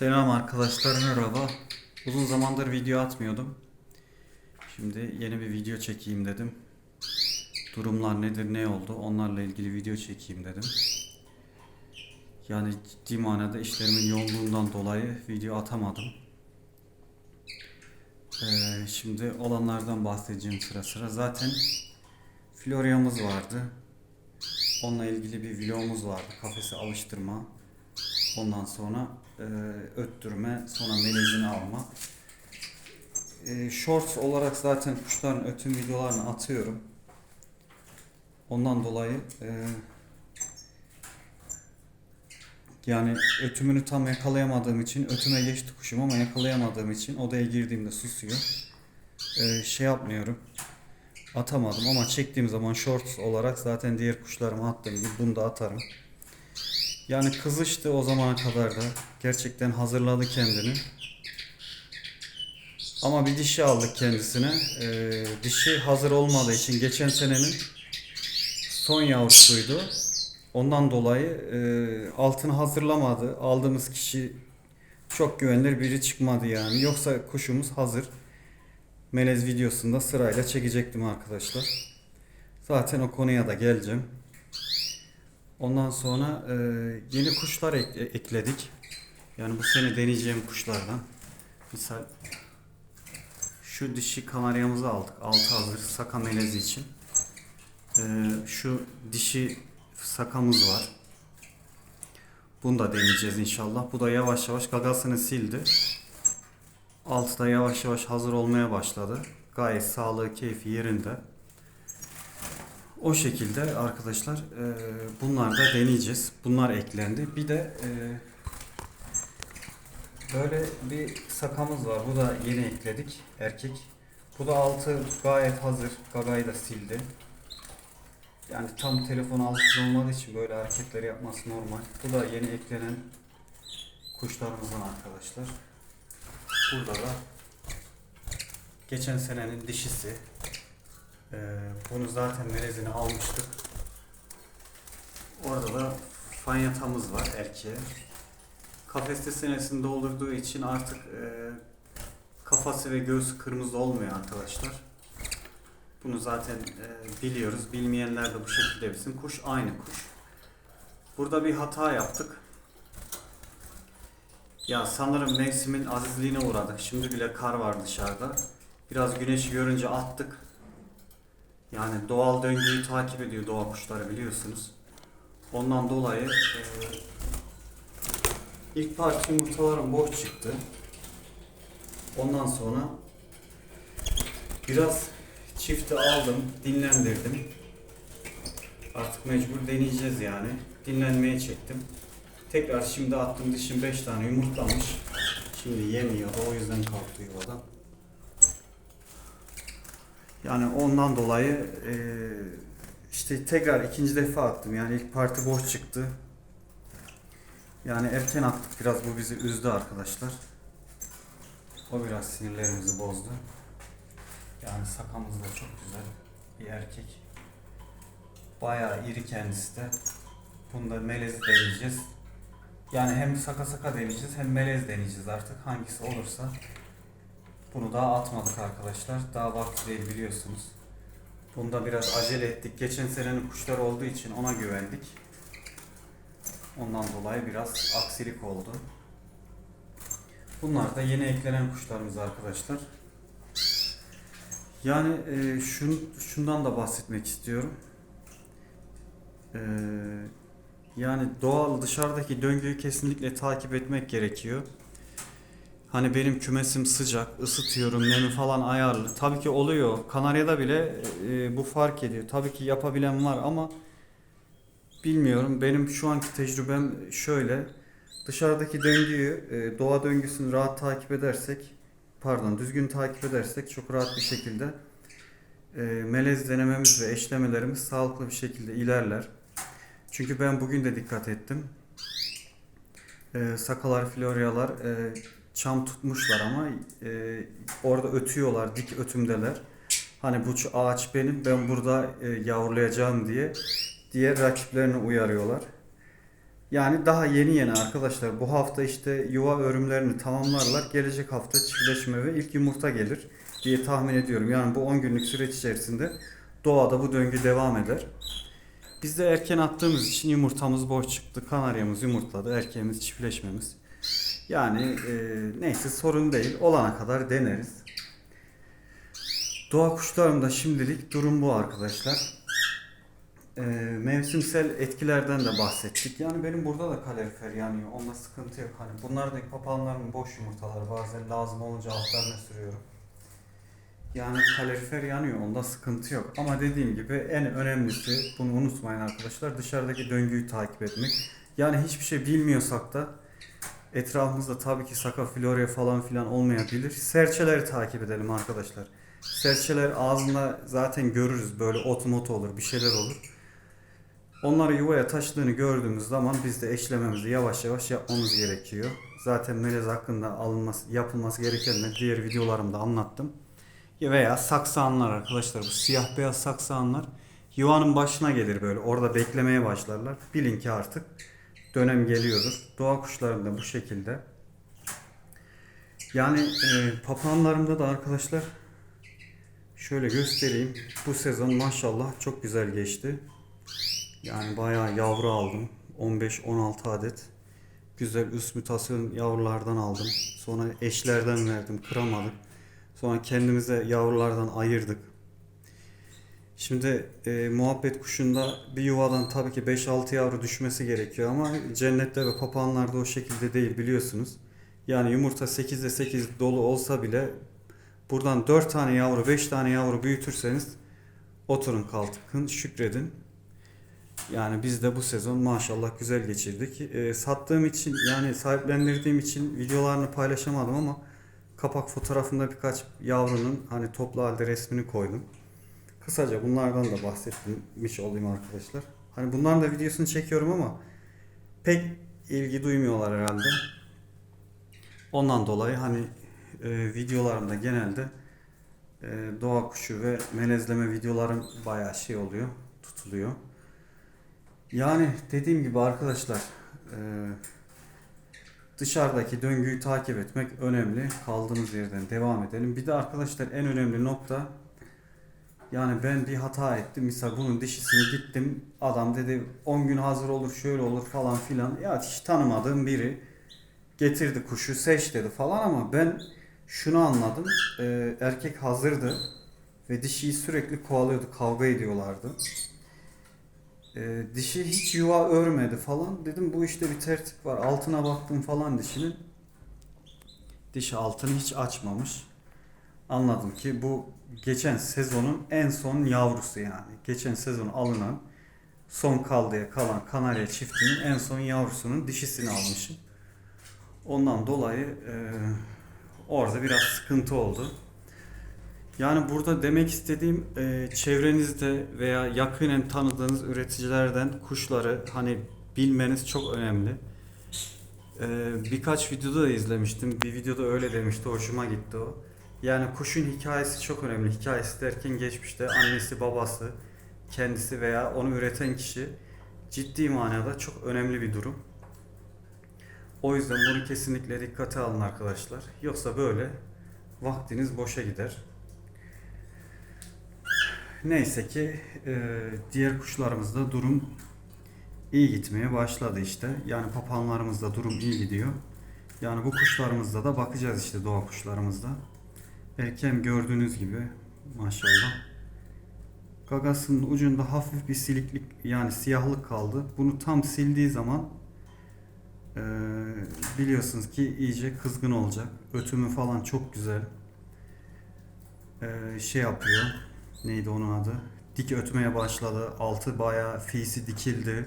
Selam arkadaşlar merhaba. Uzun zamandır video atmıyordum. Şimdi yeni bir video çekeyim dedim. Durumlar nedir ne oldu onlarla ilgili video çekeyim dedim. Yani ciddi manada işlerimin yoğunluğundan dolayı video atamadım. Ee, şimdi olanlardan bahsedeceğim sıra sıra. Zaten Florya'mız vardı. Onunla ilgili bir vlogumuz vardı. Kafesi alıştırma. Ondan sonra e, öttürme, sonra melezini alma. E, shorts olarak zaten kuşların ötüm videolarını atıyorum. Ondan dolayı e, yani ötümünü tam yakalayamadığım için ötüme geçti kuşum ama yakalayamadığım için odaya girdiğimde susuyor. E, şey yapmıyorum. Atamadım ama çektiğim zaman shorts olarak zaten diğer kuşlarıma attığım gibi bunu da atarım. Yani kızıştı o zamana kadar da. Gerçekten hazırladı kendini. Ama bir dişi aldık kendisine. Ee, dişi hazır olmadığı için geçen senenin son yavrusuydu. Ondan dolayı e, altını hazırlamadı. Aldığımız kişi çok güvenilir biri çıkmadı yani. Yoksa kuşumuz hazır. Melez videosunda sırayla çekecektim arkadaşlar. Zaten o konuya da geleceğim. Ondan sonra e, yeni kuşlar ek- ekledik. Yani bu sene deneyeceğim kuşlardan. Misal şu dişi kanaryamızı aldık. Altı hazır saka melezi için. E, şu dişi sakamız var. Bunu da deneyeceğiz inşallah. Bu da yavaş yavaş gagasını sildi. Altı da yavaş yavaş hazır olmaya başladı. Gayet sağlığı, keyfi yerinde. O şekilde arkadaşlar e, bunlar da deneyeceğiz. Bunlar eklendi. Bir de e, böyle bir sakamız var. Bu da yeni ekledik. Erkek. Bu da altı gayet hazır. Gagayı da sildi. Yani tam telefon alışık olmadığı için böyle hareketleri yapması normal. Bu da yeni eklenen kuşlarımızdan arkadaşlar. Burada da geçen senenin dişisi. Ee, bunu zaten melezini almıştık. Orada da fanyatamız var erkeğe. Kafeste senesini doldurduğu için artık e, kafası ve göğsü kırmızı olmuyor arkadaşlar. Bunu zaten e, biliyoruz. Bilmeyenler de bu şekilde bilsin. Kuş aynı kuş. Burada bir hata yaptık. Ya sanırım mevsimin azizliğine uğradık. Şimdi bile kar var dışarıda. Biraz güneşi görünce attık. Yani doğal döngüyü takip ediyor doğa kuşları biliyorsunuz. Ondan dolayı e, ilk parti yumurtalarım boş çıktı. Ondan sonra biraz çifti aldım, dinlendirdim. Artık mecbur deneyeceğiz yani. Dinlenmeye çektim. Tekrar şimdi attım dişim 5 tane yumurtlamış. Şimdi yemiyor o yüzden kalktı yuvadan. Yani ondan dolayı eee, işte tekrar ikinci defa attım. Yani ilk parti boş çıktı. Yani erken attık biraz bu bizi üzdü arkadaşlar. O biraz sinirlerimizi bozdu. Yani sakamız da çok güzel bir erkek. Bayağı iri kendisi de. Bunda melez deneyeceğiz. Yani hem saka saka deneyeceğiz hem melez deneyeceğiz artık hangisi olursa. Bunu daha atmadık arkadaşlar. Daha vakti değil biliyorsunuz. Bunda biraz acele ettik. Geçen senenin kuşları olduğu için ona güvendik. Ondan dolayı biraz aksilik oldu. Bunlar da yeni eklenen kuşlarımız arkadaşlar. Yani e, şun, şundan da bahsetmek istiyorum. E, yani doğal dışarıdaki döngüyü kesinlikle takip etmek gerekiyor. Hani benim kümesim sıcak, ısıtıyorum, nemi falan ayarlı. Tabii ki oluyor. Kanarya'da bile e, bu fark ediyor. Tabii ki yapabilen var ama bilmiyorum. Benim şu anki tecrübem şöyle. Dışarıdaki döngüyü, e, doğa döngüsünü rahat takip edersek, pardon düzgün takip edersek çok rahat bir şekilde e, melez denememiz ve eşlemelerimiz sağlıklı bir şekilde ilerler. Çünkü ben bugün de dikkat ettim. E, sakalar, floryalar e, çam tutmuşlar ama e, orada ötüyorlar, dik ötümdeler. Hani bu ağaç benim, ben burada e, yavrulayacağım diye diğer rakiplerini uyarıyorlar. Yani daha yeni yeni arkadaşlar. Bu hafta işte yuva örümlerini tamamlarlar. Gelecek hafta çiftleşme ve ilk yumurta gelir diye tahmin ediyorum. Yani bu 10 günlük süreç içerisinde doğada bu döngü devam eder. Biz de erken attığımız için yumurtamız boş çıktı. Kanaryamız yumurtladı. Erkeğimiz çiftleşmemiz. Yani e, neyse sorun değil. Olana kadar deneriz. Doğa kuşlarımda şimdilik durum bu arkadaşlar. Ee, mevsimsel etkilerden de bahsettik. Yani benim burada da kalorifer yanıyor. Onda sıkıntı yok. Hani bunlardaki papağanların boş yumurtaları bazen lazım olunca altlarına sürüyorum. Yani kalorifer yanıyor. Onda sıkıntı yok. Ama dediğim gibi en önemlisi bunu unutmayın arkadaşlar. Dışarıdaki döngüyü takip etmek. Yani hiçbir şey bilmiyorsak da etrafımızda tabii ki sakafilorya falan filan olmayabilir. Serçeleri takip edelim arkadaşlar. Serçeler ağzında zaten görürüz böyle ot mot olur bir şeyler olur. Onları yuvaya taşıdığını gördüğümüz zaman biz de eşlememizi yavaş yavaş yapmamız gerekiyor. Zaten melez hakkında alınması, yapılması gerekenleri diğer videolarımda anlattım. Ya Veya saksanlar arkadaşlar bu siyah beyaz saksanlar yuvanın başına gelir böyle orada beklemeye başlarlar. Bilin ki artık dönem geliyordur. Doğa kuşlarında bu şekilde. Yani e, papağanlarımda da arkadaşlar şöyle göstereyim. Bu sezon maşallah çok güzel geçti. Yani bayağı yavru aldım. 15-16 adet. Güzel üst mutasyon yavrulardan aldım. Sonra eşlerden verdim. Kıramadık. Sonra kendimize yavrulardan ayırdık. Şimdi e, muhabbet kuşunda bir yuvadan tabii ki 5-6 yavru düşmesi gerekiyor ama cennette ve papağanlarda o şekilde değil biliyorsunuz. Yani yumurta 8'de 8 dolu olsa bile buradan 4 tane yavru 5 tane yavru büyütürseniz oturun kalkın şükredin. Yani biz de bu sezon maşallah güzel geçirdik. Ee, sattığım için yani sahiplendirdiğim için videolarını paylaşamadım ama kapak fotoğrafında birkaç yavrunun hani toplu halde resmini koydum. Kısaca bunlardan da bahsetmiş olayım arkadaşlar. Hani bunların da videosunu çekiyorum ama pek ilgi duymuyorlar herhalde. Ondan dolayı hani e, videolarımda genelde e, doğa kuşu ve melezleme videolarım bayağı şey oluyor, tutuluyor. Yani dediğim gibi arkadaşlar e, dışarıdaki döngüyü takip etmek önemli. Kaldığımız yerden devam edelim. Bir de arkadaşlar en önemli nokta yani ben bir hata ettim. Mesela bunun dişisini gittim. Adam dedi 10 gün hazır olur şöyle olur falan filan. Ya hiç tanımadığım biri getirdi kuşu seç dedi falan ama ben şunu anladım. E, erkek hazırdı ve dişiyi sürekli kovalıyordu. Kavga ediyorlardı. E, dişi hiç yuva örmedi falan. Dedim bu işte bir tertip var. Altına baktım falan dişinin. Dişi altını hiç açmamış. Anladım ki bu geçen sezonun en son yavrusu yani. Geçen sezon alınan son kaldıya kalan kanarya çiftinin en son yavrusunun dişisini almışım. Ondan dolayı e, orada biraz sıkıntı oldu. Yani burada demek istediğim e, çevrenizde veya yakinen tanıdığınız üreticilerden kuşları hani bilmeniz çok önemli. E, birkaç videoda da izlemiştim. Bir videoda öyle demişti. Hoşuma gitti o. Yani kuşun hikayesi çok önemli. Hikayesi derken geçmişte annesi, babası, kendisi veya onu üreten kişi ciddi manada çok önemli bir durum. O yüzden bunu kesinlikle dikkate alın arkadaşlar. Yoksa böyle vaktiniz boşa gider. Neyse ki e, diğer kuşlarımızda durum iyi gitmeye başladı işte. Yani papağanlarımızda durum iyi gidiyor. Yani bu kuşlarımızda da bakacağız işte doğa kuşlarımızda. Erken gördüğünüz gibi maşallah. Gagasının ucunda hafif bir siliklik yani siyahlık kaldı. Bunu tam sildiği zaman e, biliyorsunuz ki iyice kızgın olacak. Ötümü falan çok güzel. E, şey yapıyor. Neydi onun adı? Dik ötmeye başladı. Altı bayağı fisi dikildi.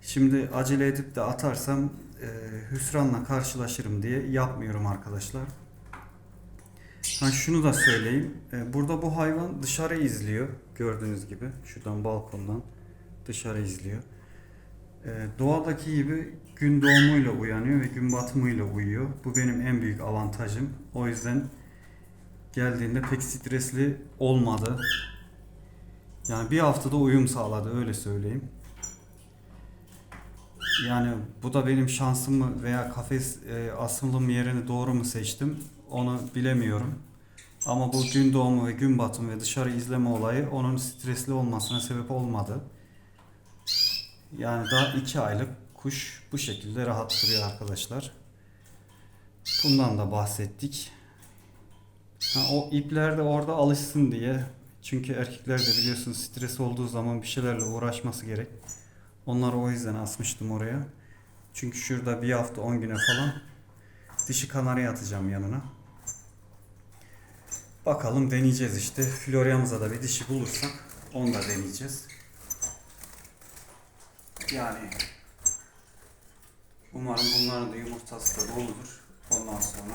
Şimdi acele edip de atarsam e, hüsranla karşılaşırım diye yapmıyorum arkadaşlar. Ha şunu da söyleyeyim. E, burada bu hayvan dışarı izliyor. Gördüğünüz gibi. Şuradan balkondan dışarı izliyor. E, doğadaki gibi gün doğumuyla uyanıyor ve gün batımıyla uyuyor. Bu benim en büyük avantajım. O yüzden geldiğinde pek stresli olmadı. Yani bir haftada uyum sağladı öyle söyleyeyim. Yani bu da benim şansım mı veya kafes e, asılım yerini doğru mu seçtim onu bilemiyorum. Ama bu gün doğumu ve gün batımı ve dışarı izleme olayı onun stresli olmasına sebep olmadı. Yani daha iki aylık kuş bu şekilde rahat duruyor arkadaşlar. Bundan da bahsettik. Ha, o ipler de orada alışsın diye. Çünkü erkekler de biliyorsunuz stres olduğu zaman bir şeylerle uğraşması gerek. Onları o yüzden asmıştım oraya. Çünkü şurada bir hafta 10 güne falan dişi kanarya atacağım yanına. Bakalım deneyeceğiz işte. Floryamıza da bir dişi bulursak onu da deneyeceğiz. Yani umarım bunların da yumurtası da doludur. Ondan sonra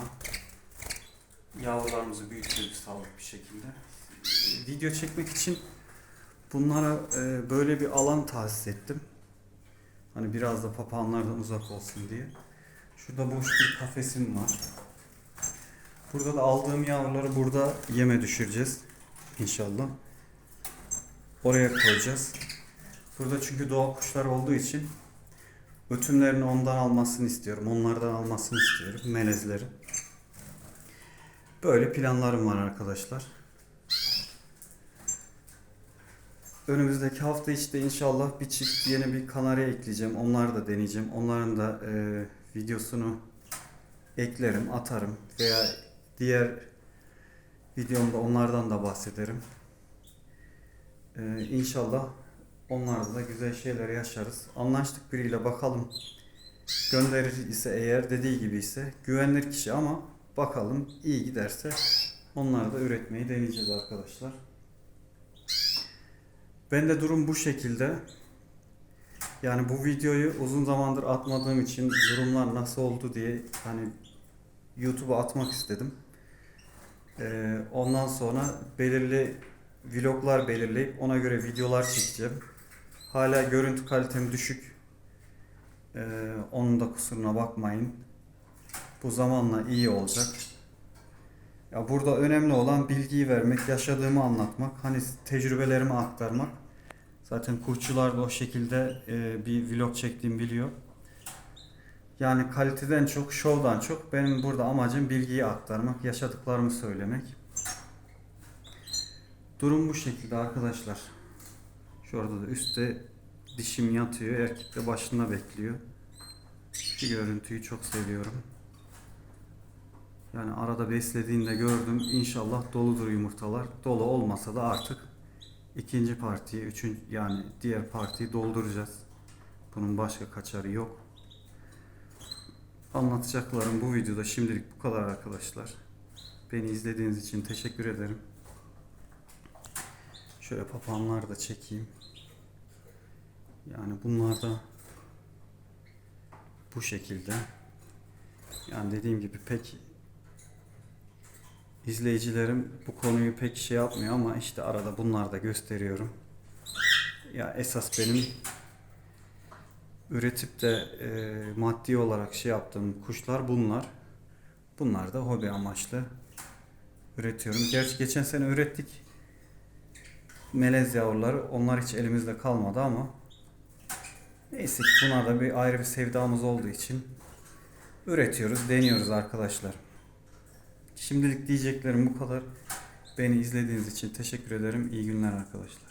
yavrularımızı büyütürüz sağlıklı bir şekilde. Ee, Video çekmek için bunlara e, böyle bir alan tahsis ettim. Hani biraz da papağanlardan uzak olsun diye. Şurada boş bir kafesim var. Burada da aldığım yavruları burada yeme düşüreceğiz. İnşallah. Oraya koyacağız. Burada çünkü doğal kuşlar olduğu için ötümlerini ondan almasını istiyorum. Onlardan almasını istiyorum. Melezleri. Böyle planlarım var arkadaşlar. Önümüzdeki hafta içinde inşallah bir çift yeni bir kanarya ekleyeceğim. Onları da deneyeceğim. Onların da e, videosunu eklerim, atarım veya diğer videomda onlardan da bahsederim. E, inşallah onlarda da güzel şeyler yaşarız. Anlaştık biriyle bakalım. Gönderir ise eğer dediği gibi ise güvenilir kişi ama bakalım iyi giderse onları da üretmeyi deneyeceğiz arkadaşlar. Ben de durum bu şekilde. Yani bu videoyu uzun zamandır atmadığım için durumlar nasıl oldu diye hani YouTube'a atmak istedim. Ee, ondan sonra belirli vloglar belirleyip ona göre videolar çekeceğim. Hala görüntü kalitem düşük. Ee, onun da kusuruna bakmayın. Bu zamanla iyi olacak. Ya burada önemli olan bilgiyi vermek, yaşadığımı anlatmak, hani tecrübelerimi aktarmak. Zaten kuşçular da o şekilde e, bir vlog çektiğimi biliyor. Yani kaliteden çok, şovdan çok benim burada amacım bilgiyi aktarmak, yaşadıklarımı söylemek. Durum bu şekilde arkadaşlar. Şurada da üstte dişim yatıyor, erkek de başında bekliyor. Şu görüntüyü çok seviyorum. Yani arada beslediğinde gördüm. İnşallah doludur yumurtalar. Dolu olmasa da artık ikinci partiyi, üçün yani diğer partiyi dolduracağız. Bunun başka kaçarı yok. Anlatacaklarım bu videoda şimdilik bu kadar arkadaşlar. Beni izlediğiniz için teşekkür ederim. Şöyle papağanları da çekeyim. Yani bunlar da bu şekilde. Yani dediğim gibi pek izleyicilerim bu konuyu pek şey yapmıyor ama işte arada bunlar da gösteriyorum. Ya esas benim üretip de e, maddi olarak şey yaptığım kuşlar bunlar. Bunlar da hobi amaçlı üretiyorum. Gerçi geçen sene ürettik. Melez yavruları onlar hiç elimizde kalmadı ama neyse ki buna da bir ayrı bir sevdamız olduğu için üretiyoruz, deniyoruz arkadaşlar. Şimdilik diyeceklerim bu kadar. Beni izlediğiniz için teşekkür ederim. İyi günler arkadaşlar.